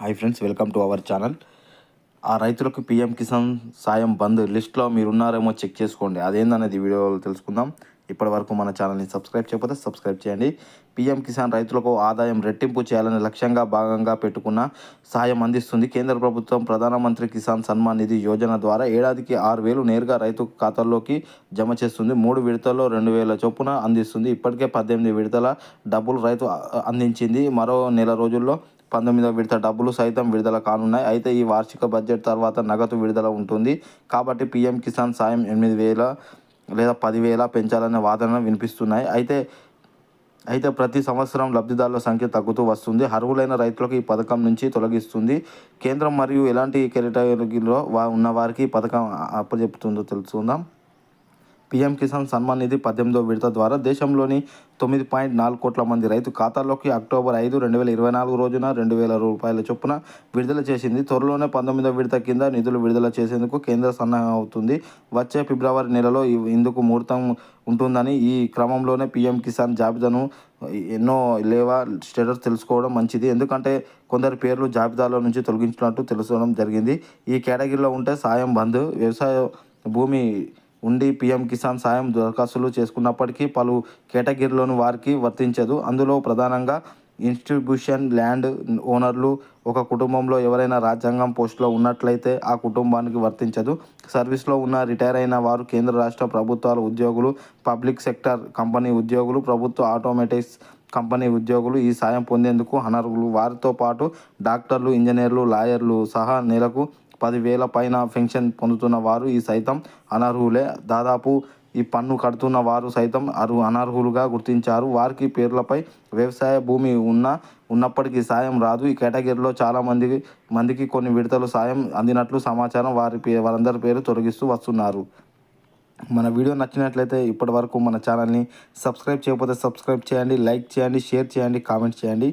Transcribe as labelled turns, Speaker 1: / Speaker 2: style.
Speaker 1: Hi friends welcome to our channel. ఆ రైతులకు PM Kisan సాయం బంద్ లిస్ట్లో మీరు ఉన్నారేమో చెక్ చేసుకోండి. అదేందనేది వీడియోలో తెలుసుకుందాం. ఇప్పటి వరకు మన ఛానల్ని సబ్స్క్రైబ్ చేయకపోతే సబ్స్క్రైబ్ చేయండి. పిఎం కిసాన్ రైతులకు ఆదాయం రెట్టింపు చేయాలని లక్ష్యంగా భాగంగా పెట్టుకున్న సాయం అందిస్తుంది. కేంద్ర ప్రభుత్వం ప్రధానమంత్రి కిసాన్ సన్మాన్ నిధి యోజన ద్వారా ఏడాదికి ఆరు వేలు నేరుగా రైతు ఖాతాల్లోకి జమ చేస్తుంది. మూడు విడతల్లో రెండు వేల చొప్పున అందిస్తుంది. ఇప్పటికే పద్దెనిమిది విడతల డబ్బులు రైతు అందించింది. మరో నెల రోజుల్లో పంతొమ్మిదవ విడత డబ్బులు సైతం విడుదల కానున్నాయి. అయితే ఈ వార్షిక బడ్జెట్ తర్వాత నగదు విడుదల ఉంటుంది. కాబట్టి పీఎం కిసాన్ సాయం ఎనిమిది వేల లేదా పదివేల పెంచాలనే వాదన వినిపిస్తున్నాయి. అయితే అయితే ప్రతి సంవత్సరం లబ్ధిదారుల సంఖ్య తగ్గుతూ వస్తుంది. అర్హులైన రైతులకు ఈ పథకం నుంచి తొలగిస్తుంది. కేంద్రం మరియు ఎలాంటి కేటగిరీలో వా ఉన్న వారికి ఈ పథకం అప్పచెప్తుందో తెలుసుకుందాం. పీఎం కిసాన్ సన్మాన్ నిధి పద్దెనిమిదో విడత ద్వారా దేశంలోని తొమ్మిది పాయింట్ నాలుగు కోట్ల మంది రైతు ఖాతాల్లోకి అక్టోబర్ ఐదు రెండు వేల ఇరవై నాలుగు రోజున రెండు వేల రూపాయల చొప్పున విడుదల చేసింది. త్వరలోనే పంతొమ్మిదో విడత కింద నిధులు విడుదల చేసేందుకు కేంద్ర సన్నాహం అవుతుంది. వచ్చే ఫిబ్రవరి నెలలో ఇందుకు ముహూర్తం ఉంటుందని ఈ క్రమంలోనే పీఎం కిసాన్ జాబితాను ఎన్నో లేవా స్టేటస్ తెలుసుకోవడం మంచిది. ఎందుకంటే కొందరి పేర్లు జాబితాలో నుంచి తొలగించినట్టు తెలుసుకోవడం జరిగింది. ఈ కేటగిరీలో ఉంటే సాయం బంద్ వ్యవసాయ భూమి ఉండి పీఎం కిసాన్ సాయం దరఖాస్తులు చేసుకున్నప్పటికీ పలు కేటగిరీలోని వారికి వర్తించదు. అందులో ప్రధానంగా ఇన్స్టిట్యూషన్ ల్యాండ్ ఓనర్లు ఒక కుటుంబంలో ఎవరైనా రాజ్యాంగం పోస్టులో ఉన్నట్లయితే ఆ కుటుంబానికి వర్తించదు. సర్వీస్లో ఉన్న రిటైర్ అయిన వారు కేంద్ర రాష్ట్ర ప్రభుత్వాల ఉద్యోగులు పబ్లిక్ సెక్టర్ కంపెనీ ఉద్యోగులు ప్రభుత్వ ఆటోమేటిక్స్ కంపెనీ ఉద్యోగులు ఈ సాయం పొందేందుకు అనర్హులు. వారితో పాటు డాక్టర్లు ఇంజనీర్లు లాయర్లు సహా నెలకు పదివేల పైన పెన్షన్ పొందుతున్న వారు ఈ సైతం అనర్హులే. దాదాపు ఈ పన్ను కడుతున్న వారు సైతం అరు అనర్హులుగా గుర్తించారు. వారికి పేర్లపై వ్యవసాయ భూమి ఉన్న ఉన్నప్పటికీ సాయం రాదు. ఈ కేటగిరీలో చాలా మందికి మందికి కొన్ని విడతలు సాయం అందినట్లు సమాచారం వారి పే వారందరి పేరు తొలగిస్తూ వస్తున్నారు. మన వీడియో నచ్చినట్లయితే ఇప్పటి వరకు మన ఛానల్ని సబ్స్క్రైబ్ చేయకపోతే సబ్స్క్రైబ్ చేయండి లైక్ చేయండి షేర్ చేయండి కామెంట్ చేయండి.